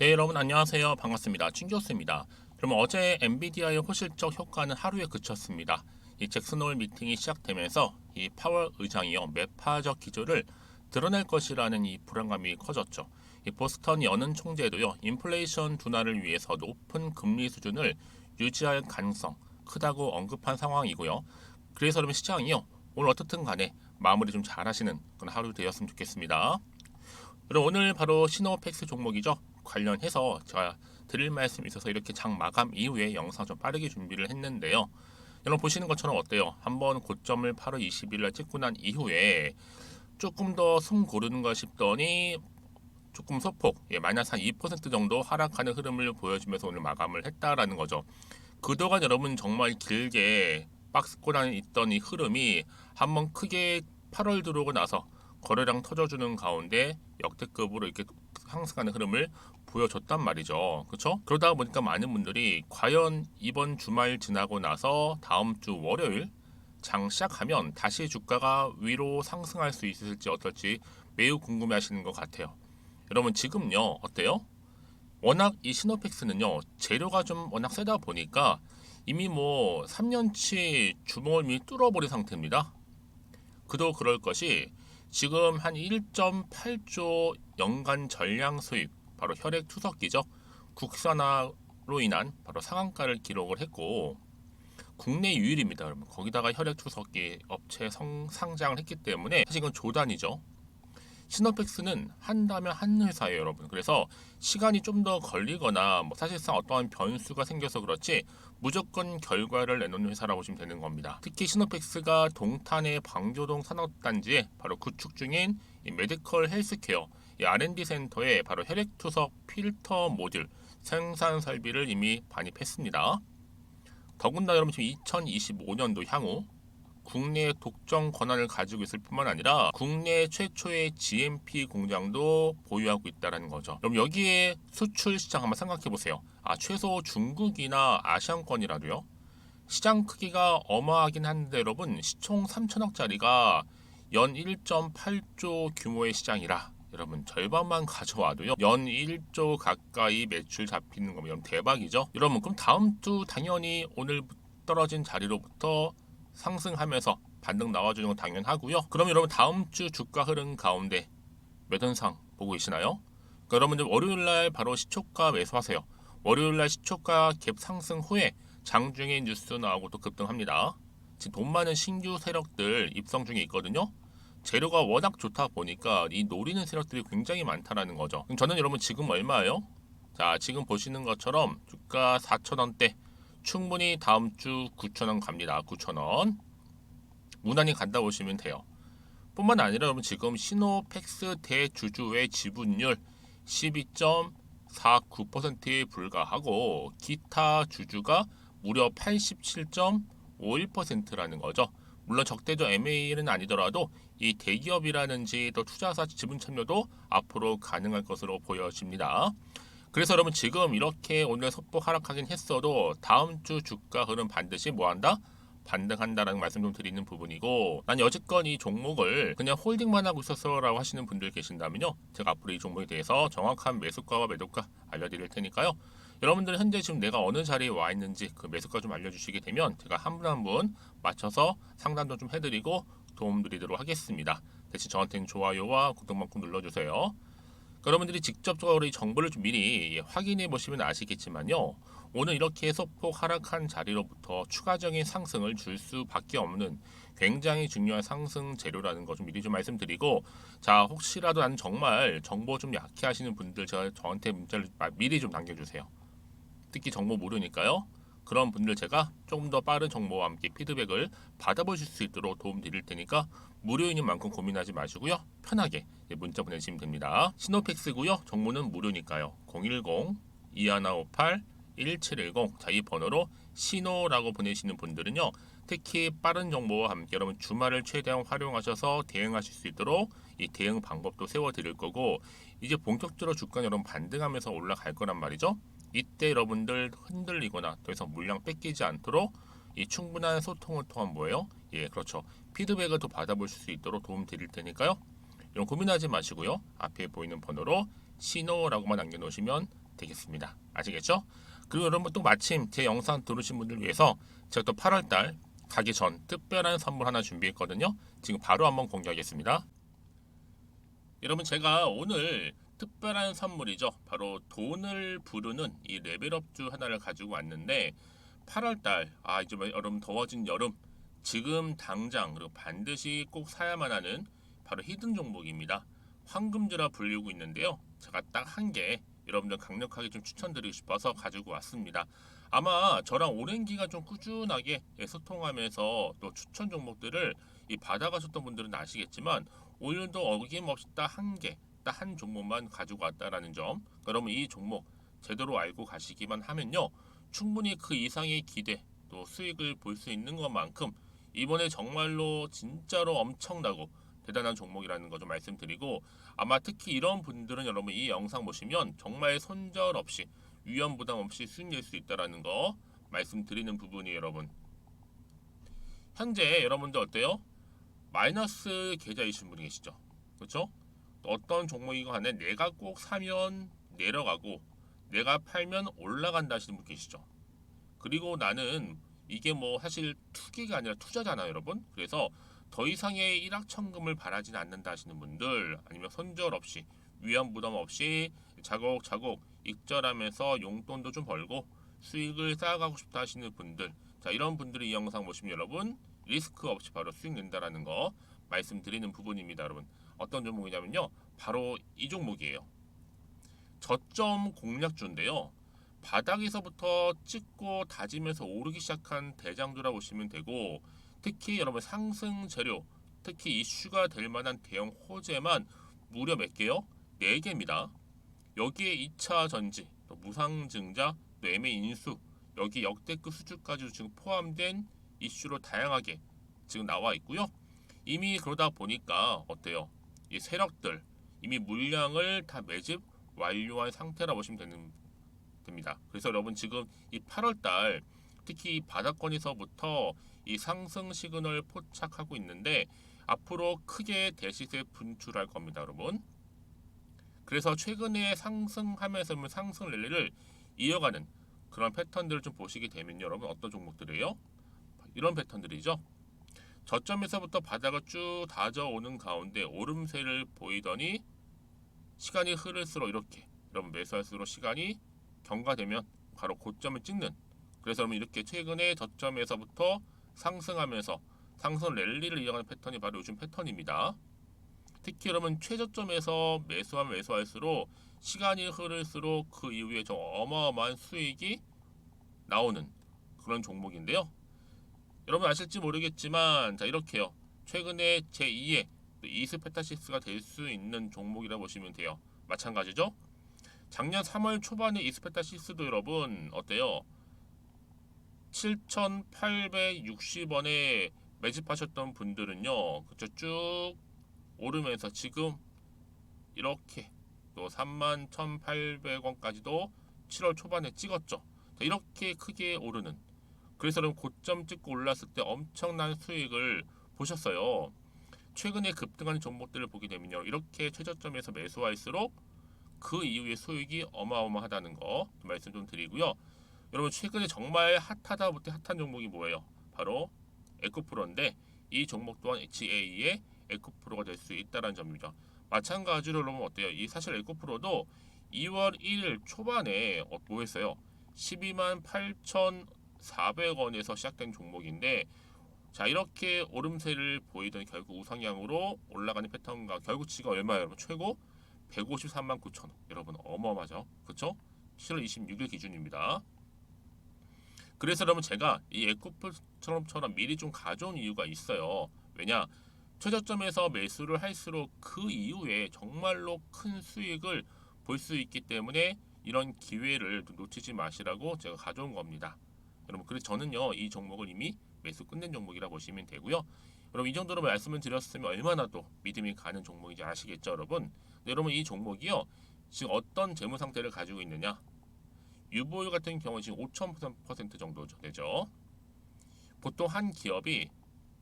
네 여러분 안녕하세요. 반갑습니다. 춘교수입니다. 그럼 어제 엔비디아의 호실적 효과는 하루에 그쳤습니다. 이 잭슨홀 미팅이 시작되면서 이 파월 의장이요 매파적 기조를 드러낼 것이라는 이 불안감이 커졌죠. 이 보스턴 여는 총재도요 인플레이션 둔화를 위해서 높은 금리 수준을 유지할 가능성 크다고 언급한 상황이고요. 그래서 그러면 시장이요 오늘 어떻든 간에 마무리 좀 잘하시는 그런 하루 되었으면 좋겠습니다 그럼 오늘 바로 시노팩스 종목이죠. 관련해서 제가 드릴 말씀이 있어서 이렇게 장 마감 이후에 영상 좀 빠르게 준비를 했는데요. 여러분 보시는 것처럼 어때요? 한번 고점을 8월 20일 날 찍고 난 이후에 조금 더 숨 고르는가 싶더니 조금 소폭, 예, 마이너스 한 2% 정도 하락하는 흐름을 보여주면서 오늘 마감을 했다라는 거죠. 그동안 여러분 정말 길게 박스권 안에 있던 이 흐름이 한번 크게 8월 들어오고 나서 거래량 터져주는 가운데 역대급으로 이렇게 상승하는 흐름을 보여줬단 말이죠. 그렇죠? 그러다 보니까 많은 분들이 과연 이번 주말 지나고 나서 다음 주 월요일 장 시작하면 다시 주가가 위로 상승할 수 있을지 어떨지 매우 궁금해 하시는 것 같아요. 여러분 지금요 어때요? 워낙 이 시노팩스는요 재료가 좀 워낙 세다 보니까 이미 뭐 3년치 주먹을 이미 뚫어버린 상태입니다. 그도 그럴 것이 지금 한 1.8조 연간 전량 수입 바로 혈액 투석기죠. 국산화로 인한 바로 상한가를 기록을 했고 국내 유일입니다. 여러분 거기다가 혈액 투석기 업체 성, 상장을 했기 때문에 사실 이건 조단이죠. 시노팩스는 한다면 한 회사예요, 여러분. 그래서 시간이 좀 더 걸리거나 뭐 사실상 어떠한 변수가 생겨서 그렇지 무조건 결과를 내놓는 회사라고 보시면 되는 겁니다. 특히 시노팩스가 동탄의 방조동 산업단지에 바로 구축 중인 이 메디컬 헬스케어 이 R&D 센터에 바로 혈액투석 필터 모듈 생산 설비를 이미 반입했습니다. 더군다나 여러분 지금 2025년도 향후 국내 독점 권한을 가지고 있을 뿐만 아니라 국내 최초의 GMP 공장도 보유하고 있다는 거죠. 그럼 여기에 수출 시장 한번 생각해 보세요. 아, 최소 중국이나 아시안권이라도요. 시장 크기가 어마하긴 한데 여러분 시총 3천억짜리가 연 1.8조 규모의 시장이라 여러분 절반만 가져와도요 연 1조 가까이 매출 잡히는 거면 대박이죠 여러분 그럼 다음 주 당연히 오늘 떨어진 자리로부터 상승하면서 반등 나와주는 건 당연하고요. 그럼 여러분 다음 주 주가 흐름 가운데 몇 원상 보고 계시나요? 그러니까 여러분들 월요일 날 바로 시초가 매수하세요. 월요일 날 시초가 갭 상승 후에 장중에 뉴스 나오고 또 급등합니다. 지금 돈 많은 신규 세력들 입성 중에 있거든요. 재료가 워낙 좋다 보니까 이 노리는 세력들이 굉장히 많다라는 거죠. 저는 여러분 지금 얼마예요? 자, 지금 보시는 것처럼 주가 4,000원대 충분히 다음 주 9,000원 갑니다. 9,000원. 무난히 간다 보시면 돼요. 뿐만 아니라 여러분 지금 시노팩스 대주주의 지분율 12.49%에 불과하고 기타 주주가 무려 87.51%라는 거죠. 물론 적대적 MA는 아니더라도 이 대기업이라든지 또 투자사 지분 참여도 앞으로 가능할 것으로 보여집니다. 그래서 여러분 지금 이렇게 오늘 소폭 하락하긴 했어도 다음 주 주가 흐름 반드시 뭐한다? 반등한다라는 말씀 좀 드리는 부분이고 난 여지껏 이 종목을 그냥 홀딩만 하고 있었어라고 하시는 분들 계신다면요. 제가 앞으로 이 종목에 대해서 정확한 매수가와 매도가 알려드릴 테니까요. 여러분들 현재 지금 내가 어느 자리에 와 있는지 그 매수가 좀 알려주시게 되면 제가 한 분 한 분 맞춰서 상담도 좀 해드리고 도움 드리도록 하겠습니다. 대신 저한테는 좋아요와 구독만 꼭 눌러주세요 여러분들이 직접적으로 이 정보를 좀 미리 예, 확인해 보시면 아시겠지만요. 오늘 이렇게 소폭 하락한 자리로부터 추가적인 상승을 줄 수밖에 없는 굉장히 중요한 상승 재료라는 거 좀 미리 좀 말씀드리고 자 혹시라도 난 정말 정보 좀 약해 하시는 분들 저한테 문자를 미리 좀 남겨주세요. 특히 정보 모르니까요. 그런 분들 제가 조금 더 빠른 정보와 함께 피드백을 받아보실 수 있도록 도움 드릴 테니까 무료인인 만큼 고민하지 마시고요. 편하게 문자 보내시면 됩니다. 시노팩스고요. 정보는 무료니까요. 010-2158-1710 자, 이 번호로 시노라고 보내시는 분들은요. 특히 빠른 정보와 함께 여러분 주말을 최대한 활용하셔서 대응하실 수 있도록 이 대응 방법도 세워드릴 거고 이제 본격적으로 주가 여러분 반등하면서 올라갈 거란 말이죠. 이때 여러분들 흔들리거나 더 이상 물량 뺏기지 않도록 이 충분한 소통을 통한 뭐예요? 예, 그렇죠. 피드백을 또 받아보실 수 있도록 도움 드릴 테니까요. 이런 고민하지 마시고요. 앞에 보이는 번호로 신호라고만 남겨놓으시면 되겠습니다. 아시겠죠? 그리고 여러분 또 마침 제 영상 들으신 분들 위해서 제가 또 8월달 가기 전 특별한 선물 하나 준비했거든요. 지금 바로 한번 공개하겠습니다. 여러분 제가 오늘 특별한 선물이죠. 바로 돈을 부르는 이 레벨업주 하나를 가지고 왔는데 8월달 아 이제 뭐 여러분 더워진 여름 지금 당장 그리고 반드시 꼭 사야만 하는 바로 히든 종목입니다. 황금주라 불리고 있는데요. 제가 딱 한 개 여러분들 강력하게 좀 추천드리고 싶어서 가지고 왔습니다. 아마 저랑 오랜 기간 좀 꾸준하게 소통하면서 또 추천 종목들을 이 받아가셨던 분들은 아시겠지만 오늘도 어김없이 딱 한 개, 딱 한 종목만 가지고 왔다라는 점. 그러면 이 종목 제대로 알고 가시기만 하면요. 충분히 그 이상의 기대 또 수익을 볼 수 있는 것만큼 이번에 정말로 진짜로 엄청나고 대단한 종목이라는 거 좀 말씀드리고 아마 특히 이런 분들은 여러분 이 영상 보시면 정말 손절 없이 위험 부담 없이 수익 낼 수 있다라는 거 말씀드리는 부분이 여러분 현재 여러분들 어때요? 마이너스 계좌이신 분이 계시죠 그렇죠? 어떤 종목이건 간에 내가 꼭 사면 내려가고 내가 팔면 올라간다 하시는 분 계시죠? 그리고 나는 이게 뭐 사실 투기가 아니라 투자잖아요 여러분. 그래서 더 이상의 일확천금을 바라진 않는다 하시는 분들 아니면 손절 없이 위험 부담 없이 자곡자곡 익절하면서 용돈도 좀 벌고 수익을 쌓아가고 싶다 하시는 분들. 자 이런 분들이 이 영상 보시면 여러분 리스크 없이 바로 수익 낸다라는 거 말씀드리는 부분입니다 여러분 어떤 종목이냐면요 바로 이 종목이에요 저점 공략주인데요 바닥에서부터 찍고 다지면서 오르기 시작한 대장주라 보시면 되고 특히 여러분 상승 재료 특히 이슈가 될 만한 대형 호재만 무려 몇 개요? 4개입니다. 여기에 2차 전지, 또 무상증자, 또 매매 인수, 여기 역대급 수주까지 지금 포함된 이슈로 다양하게 지금 나와 있고요. 이미 그러다 보니까 어때요? 이 세력들 이미 물량을 다 매집 완료한 상태라 보시면 되는 됩니다. 그래서 여러분 지금 이 8월 달 특히 이 바닥권에서부터 이 상승 시그널 포착하고 있는데 앞으로 크게 대시세 분출할 겁니다, 여러분. 그래서 최근에 상승하면서 상승 랠리를 이어가는 그런 패턴들을 좀 보시게 되면 여러분 어떤 종목들이에요? 이런 패턴들이죠. 저점에서부터 바닥을 쭉 다져오는 가운데 오름세를 보이더니 시간이 흐를수록 이렇게 여러분 매수할수록 시간이 경과되면 바로 고점을 찍는 그래서 여러분 이렇게 최근에 저점에서부터 상승하면서 상승 랠리를 이어가는 패턴이 바로 요즘 패턴입니다. 특히 여러분 최저점에서 매수하면 매수할수록 시간이 흐를수록 그 이후에 좀 어마어마한 수익이 나오는 그런 종목인데요. 여러분 아실지 모르겠지만 자 이렇게요. 최근에 제2의 이스페타시스가 될 수 있는 종목이라 보시면 돼요. 마찬가지죠. 작년 3월 초반에 이스페타시스도 여러분 어때요? 7,860원에 매집하셨던 분들은요, 그쵸 쭉 오르면서 지금 이렇게 또 31,800원까지도 7월 초반에 찍었죠. 자, 이렇게 크게 오르는. 그래서 그럼 고점 찍고 올랐을 때 엄청난 수익을 보셨어요. 최근에 급등하는 종목들을 보게 되면요, 이렇게 최저점에서 매수할수록 그 이후에 수익이 어마어마하다는 거 말씀 좀 드리고요. 여러분 최근에 정말 핫하다 못해 핫한 종목이 뭐예요? 바로 에코프로인데 이 종목 또한 HA의 에코프로가 될 수 있다는 점입니다. 마찬가지로 여러분 어때요? 이 사실 에코프로도 2월 1일 초반에 어, 뭐 했어요? 12만 8,400원에서 시작된 종목인데 자 이렇게 오름세를 보이던 결국 우상향으로 올라가는 패턴과 결국 지가 얼마예요? 여러분 최고 153만 9천 원. 여러분 어마어마하죠? 그쵸? 7월 26일 기준입니다. 그래서 여러분 제가 이 에코프처럼처럼 미리 좀 가져온 이유가 있어요. 왜냐? 최저점에서 매수를 할수록 그 이후에 정말로 큰 수익을 볼 수 있기 때문에 이런 기회를 놓치지 마시라고 제가 가져온 겁니다 여러분 그래서 저는요 이 종목을 이미 매수 끝낸 종목이라 보시면 되고요. 여러분 이 정도로 말씀을 드렸으면 얼마나 또 믿음이 가는 종목인지 아시겠죠, 여러분? 네, 여러분 이 종목이요 지금 어떤 재무 상태를 가지고 있느냐? 유보율 같은 경우 지금 5,000% 정도 되죠. 보통 한 기업이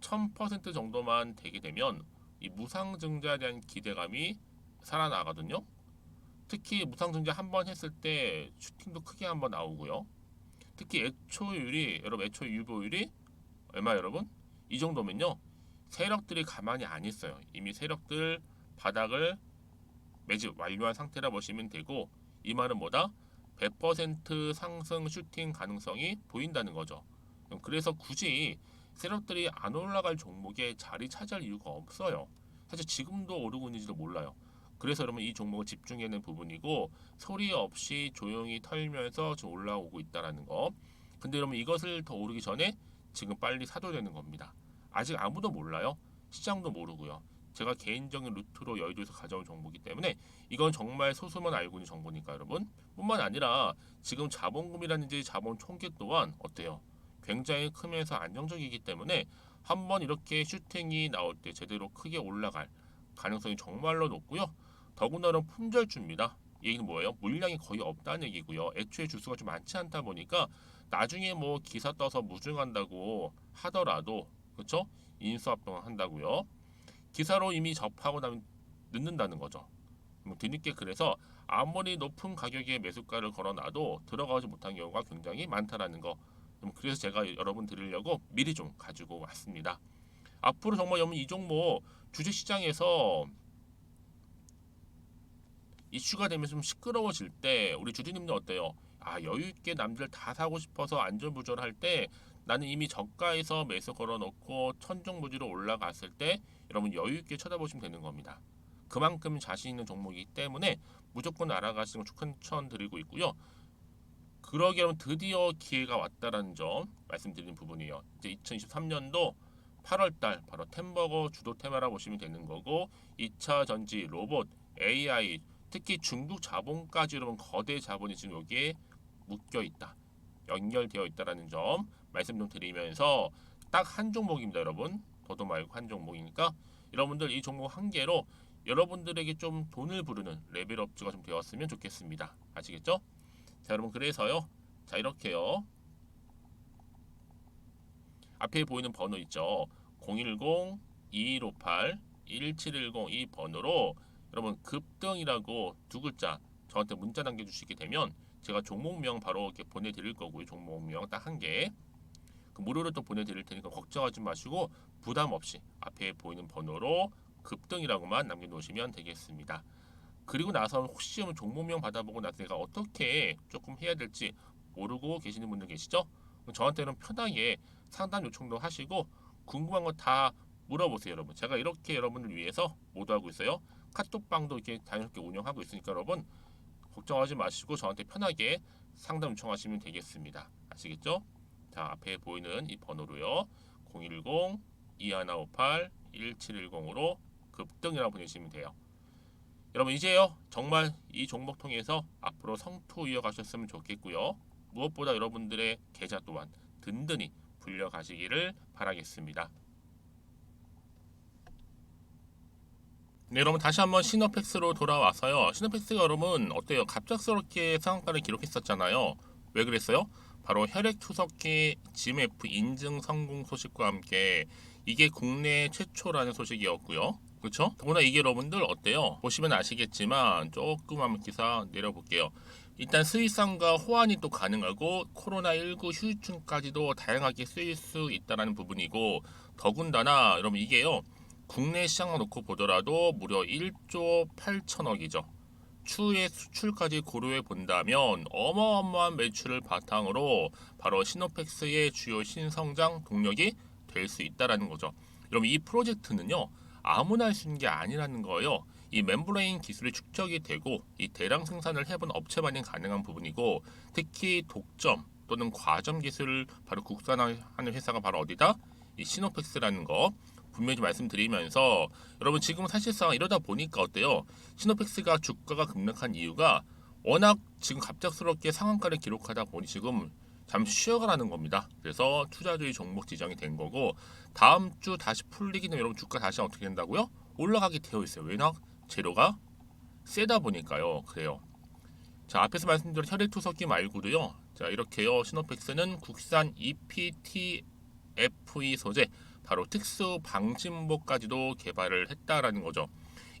1,000% 정도만 되게 되면 이 무상증자에 대한 기대감이 살아나거든요. 특히 무상증자 한 번 했을 때 슈팅도 크게 한 번 나오고요. 특히 애초율이 여러분 애초 유보율이 얼마 여러분? 이 정도면요. 세력들이 가만히 안 있어요. 이미 세력들 바닥을 매집 완료한 상태라 보시면 되고 이 말은 뭐다? 100% 상승 슈팅 가능성이 보인다는 거죠. 그래서 굳이 세력들이 안 올라갈 종목에 자리 차지할 이유가 없어요. 사실 지금도 오르고 있는지도 몰라요. 그래서 여러분 이 종목을 집중해야 하는 부분이고 소리 없이 조용히 털면서 지금 올라오고 있다라는 거. 근데 여러분 이것을 더 오르기 전에 지금 빨리 사도 되는 겁니다. 아직 아무도 몰라요. 시장도 모르고요. 제가 개인적인 루트로 여의도에서 가져온 정보이기 때문에 이건 정말 소수만 알고 있는 정보니까 여러분 뿐만 아니라 지금 자본금이라든지 자본 총계 또한 어때요? 굉장히 크면서 안정적이기 때문에 한번 이렇게 슈팅이 나올 때 제대로 크게 올라갈 가능성이 정말로 높고요. 더군다나 품절주입니다. 이 얘기는 뭐예요? 물량이 거의 없다는 얘기고요. 애초에 주수가 좀 많지 않다 보니까 나중에 뭐 기사 떠서 무증한다고 하더라도 그렇죠? 인수합병 한다고요. 기사로 이미 접하고 나면 늦는다는 거죠. 뭐 뒤늦게 그래서 아무리 높은 가격에 매수가를 걸어놔도 들어가지 못한 경우가 굉장히 많다라는 거. 음, 그래서 제가 여러분 드리려고 미리 좀 가지고 왔습니다. 앞으로 정말 여러분 이 종목 주식시장에서 이슈가 되면서 좀 시끄러워질 때 우리 주주님들 어때요? 아 여유 있게 남들 다 사고 싶어서 안전부절할 때 나는 이미 저가에서 매수 걸어놓고 천정부지로 올라갔을 때 여러분 여유 있게 쳐다보시면 되는 겁니다. 그만큼 자신 있는 종목이기 때문에 무조건 알아가시는 걸 추천드리고 있고요. 그러기 여러분 드디어 기회가 왔다라는 점 말씀드리는 부분이에요. 이제 2023년도 8월달 바로 템버거 주도 테마라 보시면 되는 거고 2차 전지, 로봇, AI 특히 중국 자본까지 여러분 거대 자본이 지금 여기에 묶여 있다. 연결되어 있다라는 점 말씀 좀 드리면서 딱 한 종목입니다, 여러분. 더도 말고 한 종목이니까 여러분들 이 종목 한 개로 여러분들에게 좀 돈을 부르는 레벨업주가 좀 되었으면 좋겠습니다. 아시겠죠? 자, 여러분 그래서요. 자, 이렇게요. 앞에 보이는 번호 있죠. 010 2158 1710 이 번호로 여러분 급등이라고 두 글자 저한테 문자 남겨주시게 되면 제가 종목명 바로 이렇게 보내드릴 거고요. 종목명 딱 한 개. 그 무료로 또 보내드릴 테니까 걱정하지 마시고 부담 없이 앞에 보이는 번호로 급등이라고만 남겨놓으시면 되겠습니다. 그리고 나서 혹시 뭐 종목명 받아보고 나서 내가 어떻게 조금 해야 될지 모르고 계시는 분들 계시죠? 저한테는 편하게 상담 요청도 하시고 궁금한 거 다 물어보세요, 여러분. 제가 이렇게 여러분을 위해서 모두 하고 있어요. 카톡방도 이렇게 자연스럽게 운영하고 있으니까 여러분 걱정하지 마시고 저한테 편하게 상담 요청하시면 되겠습니다. 아시겠죠? 자 앞에 보이는 이 번호로요. 010 2158 1710으로 급등이라고 보내시면 돼요. 여러분 이제요 정말 이 종목 통해서 앞으로 성투 이어가셨으면 좋겠고요. 무엇보다 여러분들의 계좌 또한 든든히 불려가시기를 바라겠습니다. 네, 여러분 다시 한번 시너팩스로 돌아와서요. 시너팩스가 여러분 어때요? 갑작스럽게 상한가를 기록했었잖아요. 왜 그랬어요? 바로 혈액 투석기 GMF 인증 성공 소식과 함께 이게 국내 최초라는 소식이었고요. 그렇죠? 더구나 이게 여러분들 어때요? 보시면 아시겠지만 조금 한번 기사 내려볼게요. 일단 수의성과 호환이 또 가능하고 코로나19 후유증까지도 다양하게 쓰일 수 있다는 부분이고 더군다나 여러분 이게요. 국내 시장만 놓고 보더라도 무려 1조 8천억이죠. 추후에 수출까지 고려해 본다면 어마어마한 매출을 바탕으로 바로 시노펙스의 주요 신성장 동력이 될 수 있다라는 거죠. 여러분 이 프로젝트는요 아무나 할 수 있는 게 아니라는 거예요. 이 멤브레인 기술이 축적이 되고 이 대량 생산을 해본 업체만이 가능한 부분이고 특히 독점 또는 과점 기술을 바로 국산화하는 회사가 바로 어디다? 이 시노펙스라는 거 분명히 좀 말씀드리면서 여러분 지금 사실상 이러다 보니까 어때요? 시노펙스가 주가가 급락한 이유가 워낙 지금 갑작스럽게 상한가를 기록하다 보니 지금 잠시 쉬어가라는 겁니다. 그래서 투자주의 종목 지정이 된 거고 다음 주 다시 풀리기는 여러분 주가 다시 어떻게 된다고요? 올라가게 되어 있어요. 왜냐? 재료가 세다 보니까요. 그래요. 자 앞에서 말씀드린 혈액 투석기 말고도요. 자 이렇게요. 시노펙스는 국산 E EPTFE 소재 바로 특수 방진복까지도 개발을 했다라는 거죠.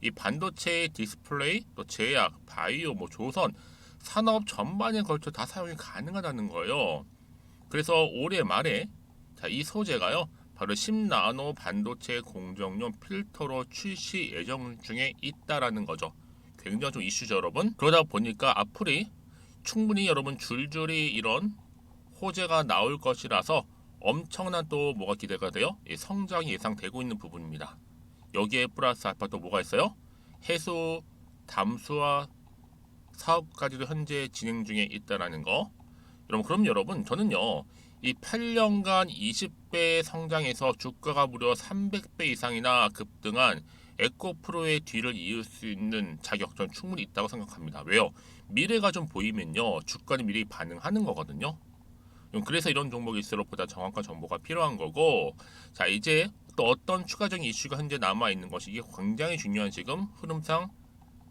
이 반도체 디스플레이, 또 제약, 바이오, 뭐 조선 산업 전반에 걸쳐 다 사용이 가능하다는 거예요. 그래서 올해 말에 자, 이 소재가요. 바로 10나노 반도체 공정용 필터로 출시 예정 중에 있다라는 거죠. 굉장히 좀 이슈죠, 여러분. 그러다 보니까 앞으로 충분히 여러분 줄줄이 이런 호재가 나올 것이라서 엄청난 또 뭐가 기대가 돼요? 이 성장이 예상되고 있는 부분입니다. 여기에 플러스 알파 또 뭐가 있어요? 해수, 담수화 사업까지도 현재 진행 중에 있다라는 거. 여러분 그럼 여러분 저는요 이 8년간 20배 성장해서 주가가 무려 300배 이상이나 급등한 에코프로의 뒤를 이을 수 있는 자격 전 충분히 있다고 생각합니다. 왜요? 미래가 좀 보이면요 주가는 미리 반응하는 거거든요. 음, 그래서 이런 종목일수록 보다 정확한 정보가 필요한 거고 자 이제 또 어떤 추가적인 이슈가 현재 남아 있는 것이 이게 굉장히 중요한 지금 흐름상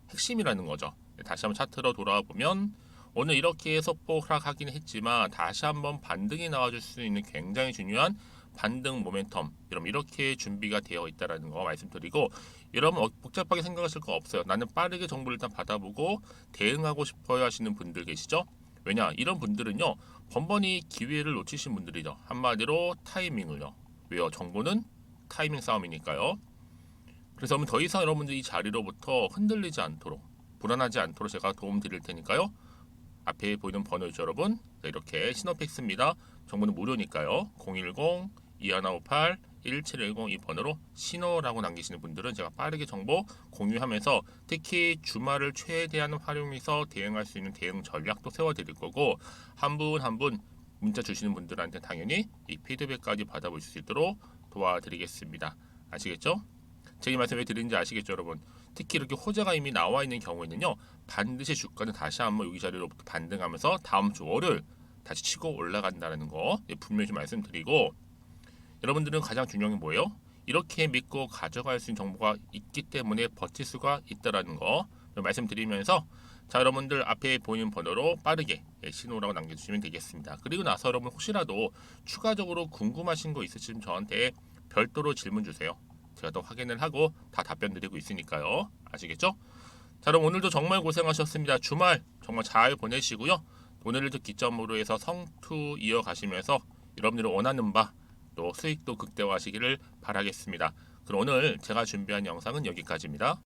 핵심이라는 거죠. 다시 한번 차트로 돌아와 보면 오늘 이렇게 소폭 하락하긴 했지만 다시 한번 반등이 나와줄 수 있는 굉장히 중요한 반등 모멘텀 여러분 이렇게 준비가 되어 있다라는 거 말씀드리고 여러분 어, 복잡하게 생각하실 거 없어요. 나는 빠르게 정보를 일단 받아보고 대응하고 싶어요 하시는 분들 계시죠? 왜냐 이런 분들은요 번번이 기회를 놓치신 분들이죠. 한마디로 타이밍을요. 왜요? 정보는 타이밍 싸움이니까요. 그래서 더 이상 여러분들 이 자리로부터 흔들리지 않도록 불안하지 않도록 제가 도움 드릴 테니까요. 앞에 보이는 번호 있죠, 여러분. 네, 이렇게 신호팩스입니다. 정보는 무료니까요. 010 2158 1710이 번호로 신호라고 남기시는 분들은 제가 빠르게 정보 공유하면서 특히 주말을 최대한 활용해서 대응할 수 있는 대응 전략도 세워드릴 거고 한 분 한 분 문자 주시는 분들한테 당연히 이 피드백까지 받아볼 수 있도록 도와드리겠습니다. 아시겠죠? 제가 이 말씀 왜 드리는지 아시겠죠, 여러분? 특히 이렇게 호재가 이미 나와 있는 경우에는요, 반드시 주가는 다시 한번 여기 자리로부터 반등하면서 다음 주 월요일 다시 치고 올라간다는 거 예, 분명히 좀 말씀드리고 여러분들은 가장 중요한 게 뭐예요? 이렇게 믿고 가져갈 수 있는 정보가 있기 때문에 버틸 수가 있다라는 거 말씀드리면서 자 여러분들 앞에 보이는 번호로 빠르게 예, 신호라고 남겨주시면 되겠습니다. 그리고 나서 여러분 혹시라도 추가적으로 궁금하신 거 있으시면 저한테 별도로 질문 주세요. 제가 또 확인을 하고 다 답변 드리고 있으니까요. 아시겠죠? 자 그럼 오늘도 정말 고생하셨습니다. 주말 정말 잘 보내시고요. 오늘도 기점으로 해서 성투 이어가시면서 여러분들이 원하는 바 또 수익도 극대화하시기를 바라겠습니다. 그럼 오늘 제가 준비한 영상은 여기까지입니다.